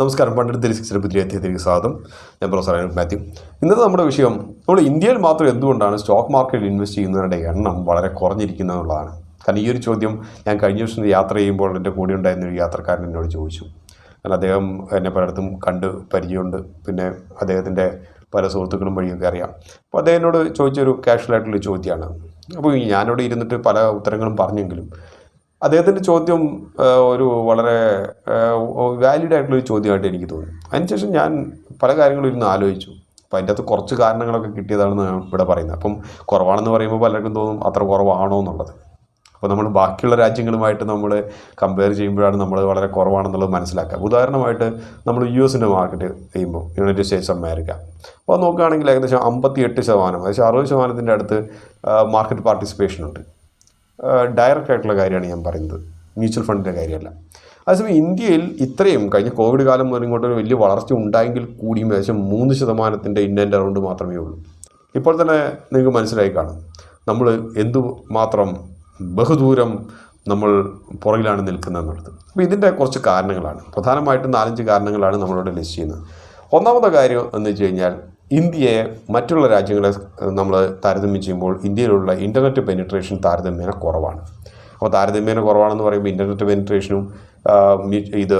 നമസ്കാരം. പണ്ഡിറ്റ് ത്രീ സിക്സിന്റെ പുതിയ തിരികെ സ്വാഗതം. ഞാൻ പ്രൊഫസർ മാത്യു. ഇന്നത്തെ നമ്മുടെ വിഷയം നമ്മൾ ഇന്ത്യയിൽ മാത്രം എന്തുകൊണ്ടാണ് സ്റ്റോക്ക് മാർക്കറ്റിൽ ഇൻവെസ്റ്റ് ചെയ്യുന്നവരുടെ എണ്ണം വളരെ കുറഞ്ഞിരിക്കുന്നത് എന്നുള്ളതാണ്. കാരണം ഈ ഒരു ചോദ്യം ഞാൻ കഴിഞ്ഞ ദിവസം യാത്ര ചെയ്യുമ്പോൾ എന്റെ കൂടെ ഉണ്ടായിരുന്ന ഒരു യാത്രക്കാരൻ എന്നോട് ചോദിച്ചു. കാരണം അദ്ദേഹം എന്നെ പലയിടത്തും കണ്ട് പരിചയമുണ്ട്. പിന്നെ അദ്ദേഹത്തിന്റെ പല സുഹൃത്തുക്കളും വഴിയൊക്കെ അറിയാം. അപ്പോൾ അദ്ദേഹം എന്നോട് ചോദിച്ചൊരു കാഷ്വലായിട്ടുള്ള ചോദ്യമാണ്. അപ്പോൾ ഞാനിവിടെ ഇരുന്നിട്ട് പല ഉത്തരങ്ങളും പറഞ്ഞെങ്കിലും അദ്ദേഹത്തിന്റെ ചോദ്യം ഒരു വളരെ വാലിഡ് ആയിട്ടുള്ള ഒരു ചോദ്യമായിട്ട് എനിക്ക് തോന്നി. അതിനുശേഷം ഞാൻ പല കാര്യങ്ങളും ഇരുന്ന് ആലോചിച്ചു. അപ്പോൾ അതിന്റെ അകത്ത് കുറച്ച് കാരണങ്ങളൊക്കെ കിട്ടിയതാണെന്ന് ഞാൻ ഇവിടെ പറയുന്നത്. അപ്പം കുറവാണെന്ന് പറയുമ്പോൾ പലർക്കും തോന്നും അത്ര കുറവാണോ എന്നുള്ളത്. അപ്പോൾ നമ്മൾ ബാക്കിയുള്ള രാജ്യങ്ങളുമായിട്ട് നമ്മൾ കമ്പയർ ചെയ്യുമ്പോഴാണ് നമ്മൾ വളരെ കുറവാണെന്നുള്ളത് മനസ്സിലാക്കുക. ഉദാഹരണമായിട്ട് നമ്മൾ യു എസിന്റെ മാർക്കറ്റ് ചെയ്യുമ്പോൾ യുണൈറ്റഡ് സ്റ്റേറ്റ്സ് ഓഫ് അമേരിക്ക അപ്പോൾ നോക്കുകയാണെങ്കിൽ ഏകദേശം അമ്പത്തി എട്ട് ശതമാനം ഏകദേശം അറുപത് ശതമാനത്തിന്റെ അടുത്ത് മാർക്കറ്റ് പാർട്ടിസിപ്പേഷൻ ഉണ്ട്. ഡയറക്റ്റ് ആയിട്ടുള്ള കാര്യമാണ് ഞാൻ പറയുന്നത്. മ്യൂച്വൽ ഫണ്ടിന്റെ കാര്യമല്ല. അതേസമയം ഇന്ത്യയിൽ ഇത്രയും കഴിഞ്ഞ കോവിഡ് കാലം മുതൽ ഇങ്ങോട്ട് ഒരു വലിയ വളർച്ച ഉണ്ടായെങ്കിൽ കൂടിയും ഏകദേശം മൂന്ന് ശതമാനത്തിന്റെ ആൻഡ് അറൗണ്ട് മാത്രമേ ഉള്ളൂ. ഇപ്പോൾ തന്നെ നിങ്ങൾക്ക് മനസ്സിലായി കാണും. നമ്മൾ എന്തു മാത്രം ബഹുദൂരം നമ്മൾ പുറകിലാണ് നിൽക്കുന്നത് എന്നുള്ളത്. അപ്പോൾ ഇതിന്റെ കുറച്ച് കാരണങ്ങളാണ്. പ്രധാനമായിട്ടും നാലഞ്ച് കാരണങ്ങളാണ് നമ്മളിവിടെ ലിസ്റ്റ് ചെയ്യുന്നത്. ഒന്നാമത്തെ കാര്യം എന്ന് വെച്ച് കഴിഞ്ഞാൽ ഇന്ത്യയെ മറ്റുള്ള രാജ്യങ്ങളെ നമ്മൾ താരതമ്യം ചെയ്യുമ്പോൾ ഇന്ത്യയിലുള്ള ഇന്റർനെറ്റ് പെനിട്രേഷൻ താരതമ്യേന കുറവാണ്. അപ്പോൾ താരതമ്യേന കുറവാണെന്ന് പറയുമ്പോൾ ഇന്റർനെറ്റ് പെനിട്രേഷനും ഇത്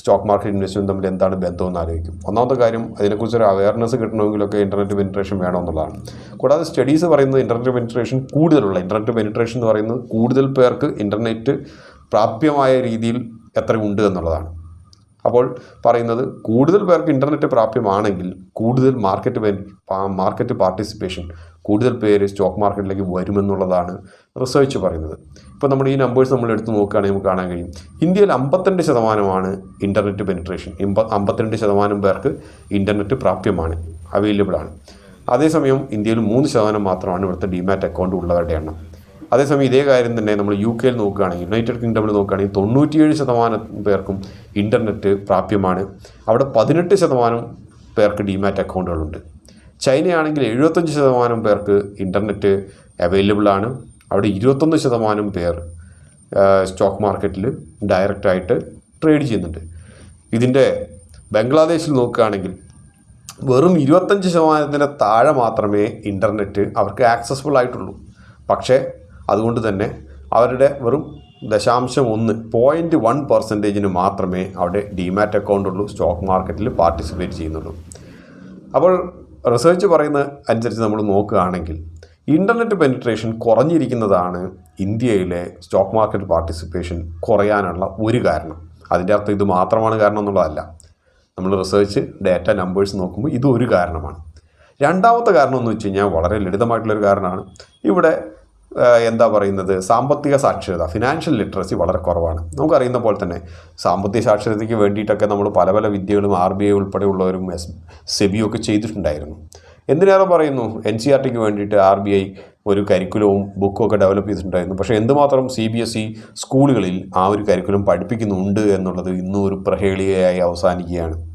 സ്റ്റോക്ക് മാർക്കറ്റ് ഇൻവെസ്റ്റ്മെന്റും തമ്മിൽ എന്താണ് ബന്ധമെന്ന് ആലോചിക്കും. ഒന്നാമത്തെ കാര്യം അതിനെക്കുറിച്ചൊരു അവയർനെസ് കിട്ടണമെങ്കിലൊക്കെ ഇന്റർനെറ്റ് പെനിട്രേഷൻ വേണമെന്നുള്ളതാണ് കൂടാതെ സ്റ്റഡീസ് പറയുന്നത് ഇന്റർനെറ്റ് പെനിട്രേഷൻ കൂടുതലുള്ള ഇന്റർനെറ്റ് പെനിട്രേഷൻ എന്ന് പറയുന്നത് കൂടുതൽ പേർക്ക് ഇന്റർനെറ്റ് പ്രാപ്യമായ രീതിയിൽ എത്ര ഉണ്ട് എന്നുള്ളതാണ്. അപ്പോൾ പറയുന്നത് കൂടുതൽ പേർക്ക് ഇന്റർനെറ്റ് പ്രാപ്യമാണെങ്കിൽ കൂടുതൽ മാർക്കറ്റ് മാർക്കറ്റ് പാർട്ടിസിപ്പേഷൻ കൂടുതൽ പേര് സ്റ്റോക്ക് മാർക്കറ്റിലേക്ക് വരുമെന്നുള്ളതാണ് റിസർച്ച് പറയുന്നത്. ഇപ്പോൾ നമ്മൾ ഈ നമ്പേഴ്സ് നമ്മൾ എടുത്ത് നോക്കുകയാണെങ്കിൽ നമുക്ക് കാണാൻ കഴിയും. ഇന്ത്യയിൽ അമ്പത്തിരണ്ട് ശതമാനമാണ് ഇന്റർനെറ്റ് പെനിട്രേഷൻ അമ്പത്തിരണ്ട് ശതമാനം പേർക്ക് ഇന്റർനെറ്റ് പ്രാപ്യമാണ് അവൈലബിൾ ആണ്. അതേസമയം ഇന്ത്യയിൽ മൂന്ന് ശതമാനം മാത്രമാണ് ഇവിടുത്തെ ഡിമാറ്റ് അക്കൗണ്ട് ഉള്ളവരുടെ എണ്ണം. അതേസമയം ഇതേ കാര്യം തന്നെ നമ്മൾ യു കെയിൽ നോക്കുകയാണെങ്കിൽ യുണൈറ്റഡ് കിങ്ഡമിൽ നോക്കുകയാണെങ്കിൽ തൊണ്ണൂറ്റിയേഴ് ശതമാനം പേർക്കും ഇന്റർനെറ്റ് പ്രാപ്യമാണ്. അവിടെ പതിനെട്ട് ശതമാനം പേർക്ക് ഡിമാറ്റ് അക്കൗണ്ടുകളുണ്ട്. ചൈനയാണെങ്കിൽ എഴുപത്തഞ്ച് ശതമാനം പേർക്ക് ഇന്റർനെറ്റ് അവൈലബിൾ ആണ്. അവിടെ ഇരുപത്തൊന്ന് ശതമാനം പേർ സ്റ്റോക്ക് മാർക്കറ്റിൽ ഡയറക്റ്റായിട്ട് ട്രേഡ് ചെയ്യുന്നുണ്ട്. ഇതിന്റെ ബംഗ്ലാദേശിൽ നോക്കുകയാണെങ്കിൽ വെറും ഇരുപത്തഞ്ച് ശതമാനത്തിന്റെ താഴെ മാത്രമേ ഇന്റർനെറ്റ് അവർക്ക് ആക്സസിബിൾ ആയിട്ടുള്ളൂ. പക്ഷേ അതുകൊണ്ട് തന്നെ അവരുടെ വെറും ദശാംശം ഒന്ന് പോയിന്റ് വൺ പെർസെന്റേജിന് മാത്രമേ അവിടെ ഡിമാറ്റ് അക്കൗണ്ട് ഉള്ളൂ സ്റ്റോക്ക് മാർക്കറ്റിൽ പാർട്ടിസിപ്പേറ്റ് ചെയ്യുന്നുള്ളൂ. അപ്പോൾ റിസർച്ച് പറയുന്ന അനുസരിച്ച് നമ്മൾ നോക്കുകയാണെങ്കിൽ ഇന്റർനെറ്റ് പെനിട്രേഷൻ കുറഞ്ഞിരിക്കുന്നതാണ് ഇന്ത്യയിലെ സ്റ്റോക്ക് മാർക്കറ്റ് പാർട്ടിസിപ്പേഷൻ കുറയാനുള്ള ഒരു കാരണം. അതിന്റെ അർത്ഥം ഇത് മാത്രമാണ് കാരണം എന്നുള്ളതല്ല. നമ്മൾ റിസർച്ച് ഡാറ്റ നമ്പേഴ്സ് നോക്കുമ്പോൾ ഇത് ഒരു കാരണമാണ്. രണ്ടാമത്തെ കാരണം എന്ന് വെച്ച് കഴിഞ്ഞാൽ വളരെ ലളിതമായിട്ടുള്ളൊരു കാരണമാണ്. ഇവിടെ എന്താ പറയുന്നത്? സാമ്പത്തിക സാക്ഷരത ഫിനാൻഷ്യൽ ലിറ്ററസി വളരെ കുറവാണ്. നമുക്കറിയുന്ന പോലെ തന്നെ സാമ്പത്തിക സാക്ഷരതയ്ക്ക് വേണ്ടിയിട്ടൊക്കെ നമ്മൾ പല പല വിദ്യകളും ആർ ബി ഐ ഉൾപ്പെടെയുള്ളവരും എസ് സെബിയും ഒക്കെ ചെയ്തിട്ടുണ്ടായിരുന്നു. എന്തിനേറെ പറയുന്നു? എൻ സി ആർ ടിക്ക് വേണ്ടിയിട്ട് ആർ ബി ഐ ഒരു കരിക്കുലവും ബുക്കും ഒക്കെ ഡെവലപ്പ് ചെയ്തിട്ടുണ്ടായിരുന്നു. പക്ഷേ എന്തുമാത്രം സി ബി എസ് ഇ സ്കൂളുകളിൽ ആ ഒരു കരിക്കുലം പഠിപ്പിക്കുന്നുണ്ട് എന്നുള്ളത് ഇന്നും ഒരു പ്രഹേളികയായി അവസാനിക്കുകയാണ്.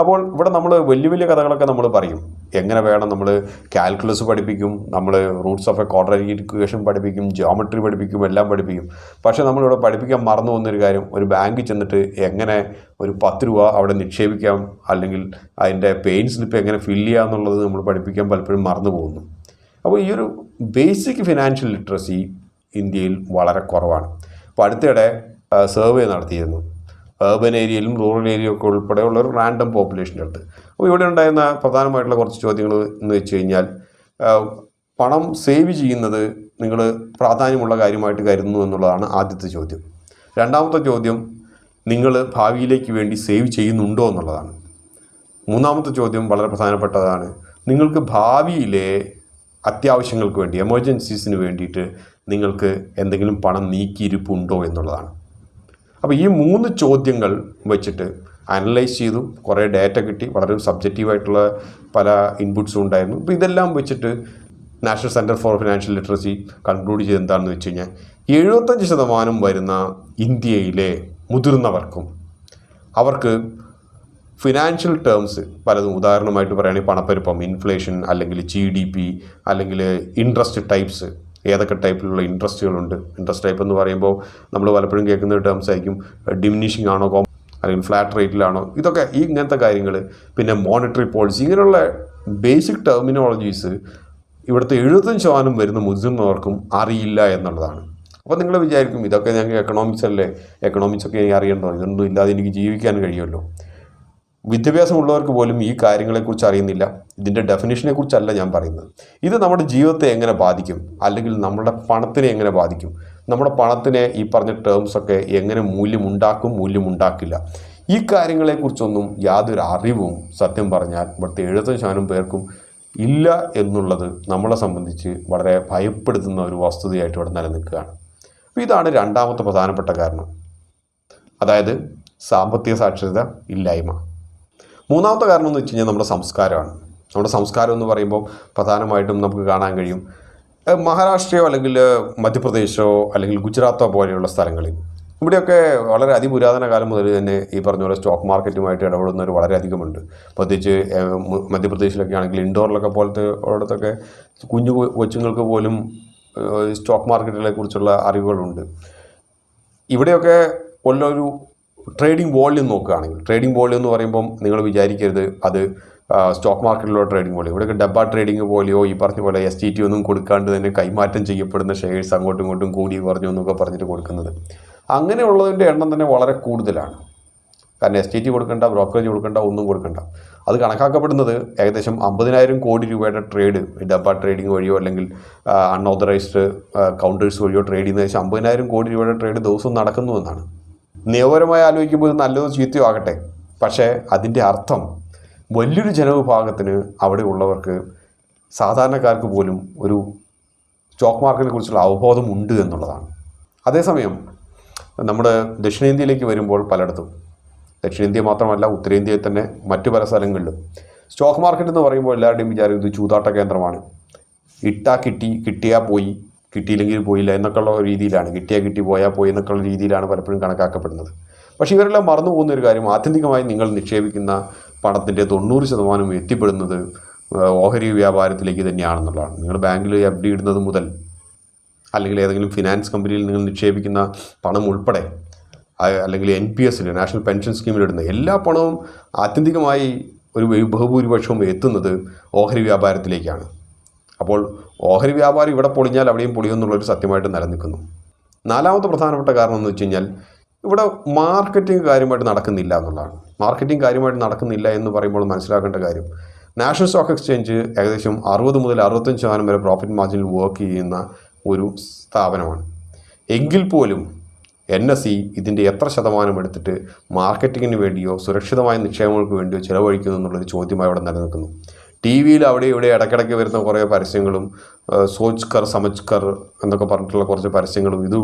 അപ്പോൾ ഇവിടെ നമ്മൾ വലിയ വലിയ കഥകളൊക്കെ നമ്മൾ പറയും. എങ്ങനെ വേണം നമ്മൾ കാൽക്കുലസ് പഠിപ്പിക്കും നമ്മൾ roots of a quadratic equation പഠിപ്പിക്കും ജിയോമെട്രി പഠിപ്പിക്കും എല്ലാം പഠിപ്പിക്കും. പക്ഷേ നമ്മളിവിടെ പഠിപ്പിക്കാൻ മറന്നു പോകുന്നൊരു കാര്യം ഒരു ബാങ്കിൽ ചെന്നിട്ട് എങ്ങനെ ഒരു പത്ത് രൂപ അവിടെ നിക്ഷേപിക്കാം അല്ലെങ്കിൽ അതിന്റെ പെയിൻ സ്ലിപ്പ് എങ്ങനെ ഫില്ല് ചെയ്യാം എന്നുള്ളത് നമ്മൾ പഠിപ്പിക്കാൻ പലപ്പോഴും മറന്നു പോകുന്നു. അപ്പോൾ ഈ ഒരു ബേസിക് ഫിനാൻഷ്യൽ ലിറ്ററസി ഇന്ത്യയിൽ വളരെ കുറവാണ്. അപ്പോൾ അടുത്തിടെ സർവേ നടത്തിയിരുന്നു. ഏർബൻ ഏരിയയിലും റൂറൽ ഏരിയയും ഒക്കെ ഉൾപ്പെടെയുള്ള ഒരു റാൻഡം പോപ്പുലേഷന്റെ അടുത്ത്. അപ്പോൾ ഇവിടെ ഉണ്ടായിരുന്ന പ്രധാനമായിട്ടുള്ള കുറച്ച് ചോദ്യങ്ങൾ എന്ന് വെച്ച് കഴിഞ്ഞാൽ പണം സേവ് ചെയ്യുന്നത് നിങ്ങൾ പ്രാധാന്യമുള്ള കാര്യമായിട്ട് കരുതുന്നു എന്നുള്ളതാണ് ആദ്യത്തെ ചോദ്യം. രണ്ടാമത്തെ ചോദ്യം നിങ്ങൾ ഭാവിയിലേക്ക് വേണ്ടി സേവ് ചെയ്യുന്നുണ്ടോ എന്നുള്ളതാണ്. മൂന്നാമത്തെ ചോദ്യം വളരെ പ്രധാനപ്പെട്ടതാണ് നിങ്ങൾക്ക് ഭാവിയിലെ അത്യാവശ്യങ്ങൾക്ക് വേണ്ടി എമർജൻസീസിന് വേണ്ടിയിട്ട് നിങ്ങൾക്ക് എന്തെങ്കിലും പണം നീക്കിയിരിപ്പുണ്ടോ എന്നുള്ളതാണ്. അപ്പോൾ ഈ മൂന്ന് ചോദ്യങ്ങൾ വെച്ചിട്ട് അനലൈസ് ചെയ്തു. കുറേ ഡാറ്റ കിട്ടി. വളരെ സബ്ജക്റ്റീവായിട്ടുള്ള പല ഇൻപുട്സും ഉണ്ടായിരുന്നു. അപ്പോൾ ഇതെല്ലാം വെച്ചിട്ട് national centre for financial literacy conclude ചെയ്ത് എന്താണെന്ന് വെച്ച് കഴിഞ്ഞാൽ എഴുപത്തഞ്ച് ശതമാനം വരുന്ന ഇന്ത്യയിലെ മുതിർന്നവർക്കും അവർക്ക് ഫിനാൻഷ്യൽ ടേംസ് പലതും ഉദാഹരണമായിട്ട് പറയുകയാണെങ്കിൽ പണപ്പെരുപ്പം ഇൻഫ്ലേഷൻ അല്ലെങ്കിൽ ജി ഡി പി അല്ലെങ്കിൽ ഇൻട്രസ്റ്റ് ടൈപ്സ് ഏതൊക്കെ ടൈപ്പിലുള്ള ഇൻട്രസ്റ്റുകളുണ്ട്. ഇൻട്രസ്റ്റ് ടൈപ്പ് എന്ന് പറയുമ്പോൾ നമ്മൾ പലപ്പോഴും കേൾക്കുന്ന ടേംസ് ആയിരിക്കും ഡിമിനിഷിംഗ് ആണോ കോം അല്ലെങ്കിൽ ഫ്ലാറ്റ് റേറ്റിലാണോ ഇതൊക്കെ ഈ ഇങ്ങനത്തെ കാര്യങ്ങൾ പിന്നെ മോണിറ്ററി പോളിസി ഇങ്ങനെയുള്ള ബേസിക് ടെർമിനോളജീസ് ഇവിടുത്തെ എഴുപത്തഞ്ച് ശതമാനം വരുന്ന മുതിർന്നവർക്കും അറിയില്ല എന്നുള്ളതാണ്. അപ്പോൾ നിങ്ങൾ വിചാരിക്കും ഇതൊക്കെ ഞങ്ങൾക്ക് എക്കണോമിക്സ് അല്ലേ? എക്കണോമിക്സ് ഒക്കെ എനിക്ക് അറിയണ്ടോ ഇതൊന്നും ഇല്ലാതെ എനിക്ക് ജീവിക്കാൻ കഴിയുമല്ലോ. വിദ്യാഭ്യാസമുള്ളവർക്ക് പോലും ഈ കാര്യങ്ങളെക്കുറിച്ച് അറിയുന്നില്ല. ഇതിന്റെ ഡെഫിനേഷനെ കുറിച്ചല്ല ഞാൻ പറയുന്നത്. ഇത് നമ്മുടെ ജീവിതത്തെ എങ്ങനെ ബാധിക്കും? അല്ലെങ്കിൽ നമ്മുടെ പണത്തിനെ എങ്ങനെ ബാധിക്കും? നമ്മുടെ പണത്തിനെ ഈ പറഞ്ഞ ടേംസ് ഒക്കെ എങ്ങനെ മൂല്യമുണ്ടാക്കും മൂല്യമുണ്ടാക്കില്ല? ഈ കാര്യങ്ങളെക്കുറിച്ചൊന്നും യാതൊരു അറിവും സത്യം പറഞ്ഞാൽ ഇവിടുത്തെ എഴുപത്തഞ്ച് ശതമാനം പേർക്കും ഇല്ല എന്നുള്ളത് നമ്മളെ സംബന്ധിച്ച് വളരെ ഭയപ്പെടുത്തുന്ന ഒരു വസ്തുതയായിട്ട് ഇവിടെ നിലനിൽക്കുകയാണ്. അപ്പോൾ ഇതാണ് രണ്ടാമത്തെ പ്രധാനപ്പെട്ട കാരണം. അതായത് സാമ്പത്തിക സാക്ഷരത ഇല്ലായ്മ. മൂന്നാമത്തെ കാരണം എന്ന് വെച്ച് കഴിഞ്ഞാൽ നമ്മുടെ സംസ്കാരമാണ്. നമ്മുടെ സംസ്കാരം എന്ന് പറയുമ്പോൾ പ്രധാനമായിട്ടും നമുക്ക് കാണാൻ കഴിയും മഹാരാഷ്ട്രയോ അല്ലെങ്കിൽ മധ്യപ്രദേശോ അല്ലെങ്കിൽ ഗുജറാത്തോ പോലെയുള്ള സ്ഥലങ്ങളിൽ. ഇവിടെയൊക്കെ വളരെ അതിപുരാതന കാലം മുതൽ തന്നെ ഈ പറഞ്ഞ പോലെ സ്റ്റോക്ക് മാർക്കറ്റുമായിട്ട് ഇടപെടുന്നവർ വളരെയധികമുണ്ട്. പ്രത്യേകിച്ച് മധ്യപ്രദേശിലൊക്കെ ആണെങ്കിൽ ഇൻഡോറിലൊക്കെ പോലത്തെ ഉള്ളിടത്തൊക്കെ കുഞ്ഞു കൊച്ചുങ്ങൾക്ക് പോലും സ്റ്റോക്ക് മാർക്കറ്റുകളെ കുറിച്ചുള്ള അറിവുകളുണ്ട്. ഇവിടെയൊക്കെ ഉള്ളൊരു ട്രേഡിംഗ് വോള്യൂം നോക്കുകയാണെങ്കിൽ ട്രേഡിംഗ് വോള്യൂം എന്ന് പറയുമ്പം നിങ്ങൾ വിചാരിക്കരുത് അത് സ്റ്റോക്ക് മാർക്കറ്റിലുള്ള ട്രേഡിംഗ് വോള്യൂം. ഇവിടെയൊക്കെ ഡബ്ബ ട്രേഡിംഗ് പോലെയോ ഈ പറഞ്ഞ പോലെ എസ് ടി ടി ഒന്നും കൊടുക്കാണ്ട് തന്നെ കൈമാറ്റം ചെയ്യപ്പെടുന്ന ഷെയർസ് അങ്ങോട്ടും ഇങ്ങോട്ടും കൂടി കുറഞ്ഞു എന്നൊക്കെ പറഞ്ഞിട്ട് കൊടുക്കുന്നത്. അങ്ങനെയുള്ളതിന്റെ എണ്ണം തന്നെ വളരെ കൂടുതലാണ്. കാരണം എസ് ടി ടി കൊടുക്കേണ്ട ബ്രോക്കറേജ് കൊടുക്കേണ്ട ഒന്നും കൊടുക്കേണ്ട. അത് കണക്കാക്കപ്പെടുന്നത് ഏകദേശം അമ്പതിനായിരം കോടി രൂപയുടെ ട്രേഡ് ഡബ്ബ ട്രേഡിംഗ് വഴിയോ അല്ലെങ്കിൽ അൺഓതറൈസ്ഡ് കൗണ്ടേഴ്സ് വഴിയോ ട്രേഡ് ചെയ്യുന്ന ഏകദേശം അമ്പതിനായിരം കോടി രൂപയുടെ ട്രേഡ് ദിവസവും നടക്കുന്നു എന്നാണ്. നിയമപരമായി ആലോചിക്കുമ്പോൾ നല്ലതോ ചീത്തയോ ആകട്ടെ. പക്ഷേ അതിന്റെ അർത്ഥം വലിയൊരു ജനവിഭാഗത്തിന് അവിടെ ഉള്ളവർക്ക് സാധാരണക്കാർക്ക് പോലും ഒരു സ്റ്റോക്ക് മാർക്കറ്റിനെ കുറിച്ചുള്ള അവബോധം ഉണ്ട് എന്നുള്ളതാണ്. അതേസമയം നമ്മുടെ ദക്ഷിണേന്ത്യയിലേക്ക് വരുമ്പോൾ പലയിടത്തും ദക്ഷിണേന്ത്യ മാത്രമല്ല ഉത്തരേന്ത്യയിൽ തന്നെ മറ്റു പല സ്ഥലങ്ങളിലും സ്റ്റോക്ക് മാർക്കറ്റ് എന്ന് പറയുമ്പോൾ എല്ലാവരുടെയും വിചാരം ഇത് ചൂതാട്ട കേന്ദ്രമാണ്. ഇട്ടാ കിട്ടി കിട്ടിയാൽ പോയി കിട്ടിയില്ലെങ്കിൽ പോയില്ല എന്നൊക്കെയുള്ള രീതിയിലാണ്. കിട്ടിയാൽ കിട്ടി പോയാൽ പോയി എന്നൊക്കെയുള്ള രീതിയിലാണ് പലപ്പോഴും കണക്കാക്കപ്പെടുന്നത്. പക്ഷേ ഇവരെല്ലാം മറന്നു പോകുന്ന ഒരു കാര്യം ആത്യന്തികമായി നിങ്ങൾ നിക്ഷേപിക്കുന്ന പണത്തിന്റെ തൊണ്ണൂറ് ശതമാനം എത്തിപ്പെടുന്നത് ഓഹരി വ്യാപാരത്തിലേക്ക് തന്നെയാണെന്നുള്ളതാണ്. നിങ്ങൾ ബാങ്കിൽ എഫ് ഡി ഇടുന്നത് മുതൽ അല്ലെങ്കിൽ ഏതെങ്കിലും ഫിനാൻസ് കമ്പനിയിൽ നിങ്ങൾ നിക്ഷേപിക്കുന്ന പണം ഉൾപ്പെടെ അല്ലെങ്കിൽ എൻ പി എസിൽ നാഷണൽ പെൻഷൻ സ്കീമിൽ ഇടുന്ന എല്ലാ പണവും ആത്യന്തികമായി ഒരു ബഹു- ബഹുഭൂരിപക്ഷവും എത്തുന്നത് ഓഹരി വ്യാപാരത്തിലേക്കാണ്. അപ്പോൾ ഓഹരി വ്യാപാരം ഇവിടെ പൊളിഞ്ഞാൽ അവിടെയും പൊളിയുമെന്നുള്ളൊരു സത്യമായിട്ട് നിലനിൽക്കുന്നു. നാലാമത്തെ പ്രധാനപ്പെട്ട കാരണം എന്ന് വെച്ച് കഴിഞ്ഞാൽ ഇവിടെ മാർക്കറ്റിംഗ് കാര്യമായിട്ട് നടക്കുന്നില്ല എന്നുള്ളതാണ്. മാർക്കറ്റിംഗ് കാര്യമായിട്ട് നടക്കുന്നില്ല എന്ന് പറയുമ്പോൾ മനസ്സിലാക്കേണ്ട കാര്യം നാഷണൽ സ്റ്റോക്ക് എക്സ്ചേഞ്ച് ഏകദേശം അറുപത് മുതൽ അറുപത്തഞ്ച് ശതമാനം വരെ പ്രോഫിറ്റ് മാർജിനിൽ വർക്ക് ചെയ്യുന്ന ഒരു സ്ഥാപനമാണ്. എങ്കിൽ പോലും എൻ എസ് സി ഇതിന്റെ എത്ര ശതമാനം എടുത്തിട്ട് മാർക്കറ്റിങ്ങിന് വേണ്ടിയോ സുരക്ഷിതമായ നിക്ഷേപങ്ങൾക്ക് വേണ്ടിയോ ചിലവഴിക്കുന്നു എന്നുള്ളൊരു ചോദ്യമായി അവിടെ നിലനിൽക്കുന്നു. ടി വിയിൽ അവിടെ ഇവിടെ ഇടയ്ക്കിടയ്ക്ക് വരുന്ന കുറേ പരസ്യങ്ങളും സോച്ച്കർ സോച്ച് കർ സമജ് കർ എന്നൊക്കെ പറഞ്ഞിട്ടുള്ള കുറച്ച് പരസ്യങ്ങളും. ഇത്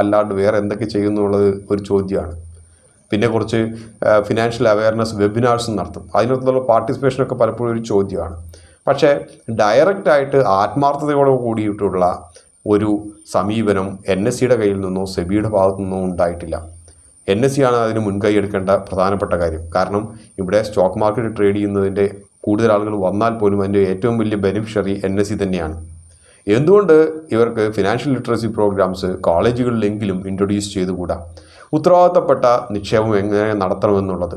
അല്ലാണ്ട് വേറെ എന്തൊക്കെ ചെയ്യുന്നു എന്നുള്ളത് ഒരു ചോദ്യമാണ്. പിന്നെ കുറച്ച് ഫിനാൻഷ്യൽ അവയർനെസ് വെബിനാർസും നടത്തും. അതിനകത്തുള്ള പാർട്ടിസിപ്പേഷനൊക്കെ പലപ്പോഴും ഒരു ചോദ്യമാണ്. പക്ഷേ ഡയറക്റ്റായിട്ട് ആത്മാർത്ഥതയോട് കൂടിയിട്ടുള്ള ഒരു സമീപനം എൻ എസ് സിയുടെ കയ്യിൽ നിന്നോ സെബിയുടെ ഭാഗത്തു നിന്നോ ഉണ്ടായിട്ടില്ല. എൻ എസ് സി ആണ് അതിന് മുൻകൈ എടുക്കേണ്ട പ്രധാനപ്പെട്ട കാര്യം. കാരണം ഇവിടെ സ്റ്റോക്ക് മാർക്കറ്റ് ട്രേഡ് ചെയ്യുന്നതിന്റെ കൂടുതൽ ആളുകൾ വന്നാൽ പോലും അതിന്റെ ഏറ്റവും വലിയ ബെനിഫിഷ്യറി എൻ എസ് സി തന്നെയാണ്. എന്തുകൊണ്ട് ഇവർക്ക് ഫിനാൻഷ്യൽ ലിറ്ററസി പ്രോഗ്രാംസ് കോളേജുകളിലെങ്കിലും ഇൻട്രൊഡ്യൂസ് ചെയ്തുകൂടാ? ഉത്തരവാദിത്തപ്പെട്ട നിക്ഷേപം എങ്ങനെ നടത്തണമെന്നുള്ളത്?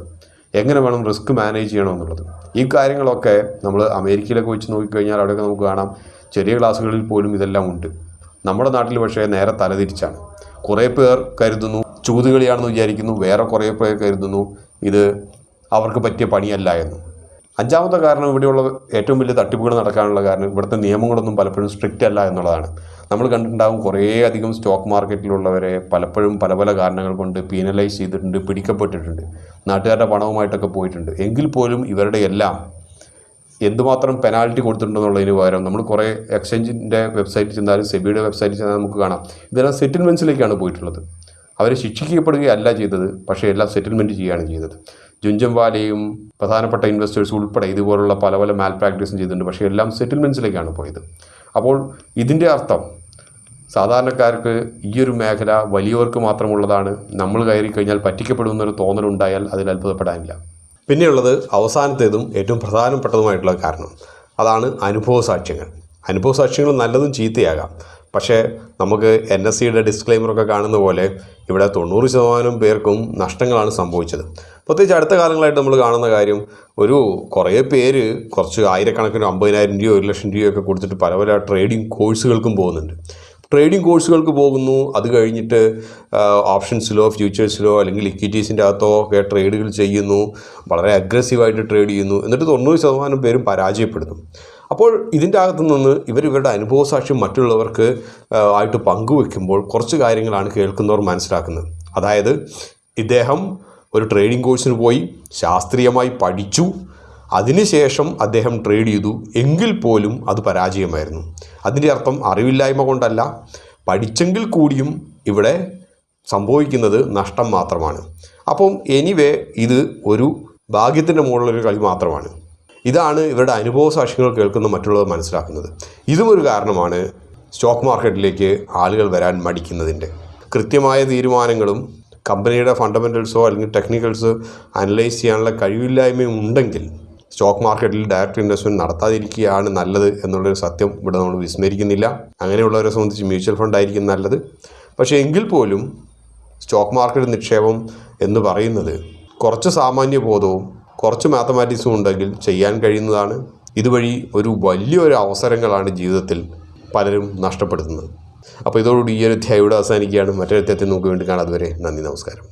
എങ്ങനെ വേണം റിസ്ക് മാനേജ് ചെയ്യണമെന്നുള്ളത്? ഈ കാര്യങ്ങളൊക്കെ നമ്മൾ അമേരിക്കയിലൊക്കെ വെച്ച് നോക്കിക്കഴിഞ്ഞാൽ അവിടെയൊക്കെ നമുക്ക് കാണാം. ചെറിയ ക്ലാസ്സുകളിൽ പോലും ഇതെല്ലാം ഉണ്ട്. നമ്മുടെ നാട്ടിൽ പക്ഷേ നേരെ തലതിരിച്ചാണ് കുറേ പേർ കരുതുന്നു ചൂതുകളിയാണെന്ന് വിചാരിക്കുന്നു വേറെ കുറേ പേർ കരുതുന്നു ഇത് അവർക്ക് പറ്റിയ പണിയല്ല എന്ന്. അഞ്ചാമത്തെ കാരണം ഇവിടെയുള്ള ഏറ്റവും വലിയ തട്ടിപ്പുകൾ നടക്കാനുള്ള കാരണം ഇവിടുത്തെ നിയമങ്ങളൊന്നും പലപ്പോഴും സ്ട്രിക്റ്റ് അല്ല എന്നുള്ളതാണ്. നമ്മൾ കണ്ടിട്ടുണ്ടാകും കുറേ അധികം സ്റ്റോക്ക് മാർക്കറ്റിലുള്ളവരെ പലപ്പോഴും പല പല കാരണങ്ങൾ കൊണ്ട് പീനലൈസ് ചെയ്തിട്ടുണ്ട് പിടിക്കപ്പെട്ടിട്ടുണ്ട് നാട്ടുകാരുടെ പണവുമായിട്ടൊക്കെ പോയിട്ടുണ്ട്. എങ്കിൽ പോലും ഇവരുടെ എല്ലാം എന്തുമാത്രം പെനാൽറ്റി കൊടുത്തിട്ടുണ്ടെന്നുള്ളതിന് പകരം നമ്മൾ കുറേ എക്സ്ചേഞ്ചിന്റെ വെബ്സൈറ്റിൽ ചെന്നാലും സെബിയുടെ വെബ്സൈറ്റിൽ ചെന്നാലും നമുക്ക് കാണാം. ഇതെല്ലാം സെറ്റിൽമെന്റ്സിലേക്കാണ് പോയിട്ടുള്ളത്. അവരെ ശിക്ഷിക്കപ്പെടുകയല്ല ചെയ്തത് പക്ഷേ എല്ലാം സെറ്റിൽമെന്റ് ചെയ്യുകയാണ് ചെയ്തത്. ജുഞ്ചംവാലയും പ്രധാനപ്പെട്ട ഇൻവെസ്റ്റേഴ്സ് ഉൾപ്പെടെ ഇതുപോലുള്ള പല പല മാൽ പ്രാക്ടീസും ചെയ്തിട്ടുണ്ട്. പക്ഷേ എല്ലാം സെറ്റിൽമെന്റ്സിലേക്കാണ് പോയത്. അപ്പോൾ ഇതിന്റെ അർത്ഥം സാധാരണക്കാർക്ക് ഈ ഒരു മേഖല വലിയവർക്ക് മാത്രമുള്ളതാണ്. നമ്മൾ കയറി കഴിഞ്ഞാൽ പറ്റിക്കപ്പെടുമെന്നൊരു തോന്നലുണ്ടായാൽ അതിൽ അത്ഭുതപ്പെടാനില്ല. പിന്നെയുള്ളത് അവസാനത്തേതും ഏറ്റവും പ്രധാനപ്പെട്ടതുമായിട്ടുള്ള കാരണം. അതാണ് അനുഭവ സാക്ഷ്യങ്ങൾ. അനുഭവ സാക്ഷ്യങ്ങൾ നല്ലതും ചീത്തയാകാം. പക്ഷേ നമുക്ക് എൻ എസ് സിയുടെ ഡിസ്ക്ലെയിമറൊക്കെ കാണുന്ന പോലെ ഇവിടെ തൊണ്ണൂറ് ശതമാനം പേർക്കും നഷ്ടങ്ങളാണ് സംഭവിച്ചത്. പ്രത്യേകിച്ച് അടുത്ത കാലങ്ങളായിട്ട് നമ്മൾ കാണുന്ന കാര്യം ഒരു കുറേ പേര് കുറച്ച് ആയിരക്കണക്കിന് അമ്പതിനായിരം രൂപയോ ഒരു ലക്ഷം രൂപയോ ഒക്കെ കൊടുത്തിട്ട് പല പല ട്രേഡിംഗ് കോഴ്സുകൾക്കും പോകുന്നുണ്ട്. ട്രേഡിംഗ് കോഴ്സുകൾക്ക് പോകുന്നു. അത് കഴിഞ്ഞിട്ട് ഓപ്ഷൻസിലോ ഫ്യൂച്ചേഴ്സിലോ അല്ലെങ്കിൽ ഇക്വിറ്റീസിന്റെ അകത്തോ ഒക്കെ ട്രേഡുകൾ ചെയ്യുന്നു. വളരെ അഗ്രസീവായിട്ട് ട്രേഡ് ചെയ്യുന്നു. എന്നിട്ട് തൊണ്ണൂറ് ശതമാനം പേരും പരാജയപ്പെടുന്നു. അപ്പോൾ ഇതിന്റെ അകത്തു നിന്ന് ഇവർ ഇവരുടെ അനുഭവസാക്ഷ്യം മറ്റുള്ളവർക്ക് ആയിട്ട് പങ്കുവെക്കുമ്പോൾ കുറച്ച് കാര്യങ്ങളാണ് കേൾക്കുന്നവർ മനസ്സിലാക്കുന്നത്. അതായത് ഇദ്ദേഹം ഒരു ട്രേഡിംഗ് കോഴ്സിന് പോയി ശാസ്ത്രീയമായി പഠിച്ചു. അതിനുശേഷം അദ്ദേഹം ട്രേഡ് ചെയ്തു. എങ്കിൽ പോലും അത് പരാജയമായിരുന്നു. അതിന്റെ അർത്ഥം അറിവില്ലായ്മ കൊണ്ടല്ല. പഠിച്ചെങ്കിൽ കൂടിയും ഇവിടെ സംഭവിക്കുന്നത് നഷ്ടം മാത്രമാണ്. അപ്പം എനിവേ ഇത് ഒരു ഭാഗ്യത്തിന്റെ മുകളിലൊരു കളി മാത്രമാണ്. ഇതാണ് ഇവരുടെ അനുഭവ സാക്ഷ്യങ്ങൾ കേൾക്കുന്ന മറ്റുള്ളവർ മനസ്സിലാക്കുന്നത്. ഇതും ഒരു കാരണമാണ് സ്റ്റോക്ക് മാർക്കറ്റിലേക്ക് ആളുകൾ വരാൻ മടിക്കുന്നതിന്റെ. കൃത്യമായ തീരുമാനങ്ങളും കമ്പനിയുടെ ഫണ്ടമെന്റൽസോ അല്ലെങ്കിൽ ടെക്നിക്കൽസ് അനലൈസ് ചെയ്യാനുള്ള കഴിവില്ലായ്മയും ഉണ്ടെങ്കിൽ സ്റ്റോക്ക് മാർക്കറ്റിൽ ഡയറക്റ്റ് ഇൻവെസ്റ്റ്മെന്റ് നടത്താതിരിക്കുകയാണ് നല്ലത് എന്നുള്ളൊരു സത്യം ഇവിടെ നമ്മൾ വിസ്മരിക്കുന്നില്ല. അങ്ങനെയുള്ളവരെ സംബന്ധിച്ച് മ്യൂച്വൽ ഫണ്ട് ആയിരിക്കും നല്ലത്. പക്ഷേ എങ്കിൽ പോലും സ്റ്റോക്ക് മാർക്കറ്റ് നിക്ഷേപം എന്ന് പറയുന്നത് കുറച്ച് സാമാന്യ ബോധവും കുറച്ച് മാത്തമാറ്റിക്സും ഉണ്ടെങ്കിൽ ചെയ്യാൻ കഴിയുന്നതാണ്. ഇതുവഴി ഒരു വലിയൊരു അവസരങ്ങളാണ് ജീവിതത്തിൽ പലരും നഷ്ടപ്പെടുത്തുന്നത്. അപ്പോൾ ഇതോടുകൂടി ഈ ഒരു അധ്യായം ഇവിടെ അവസാനിക്കുകയാണ്. മറ്റൊരു അധ്യായത്തിൽ നമുക്ക് വേണ്ടി കാണാതെ വരെ നന്ദി നമസ്കാരം.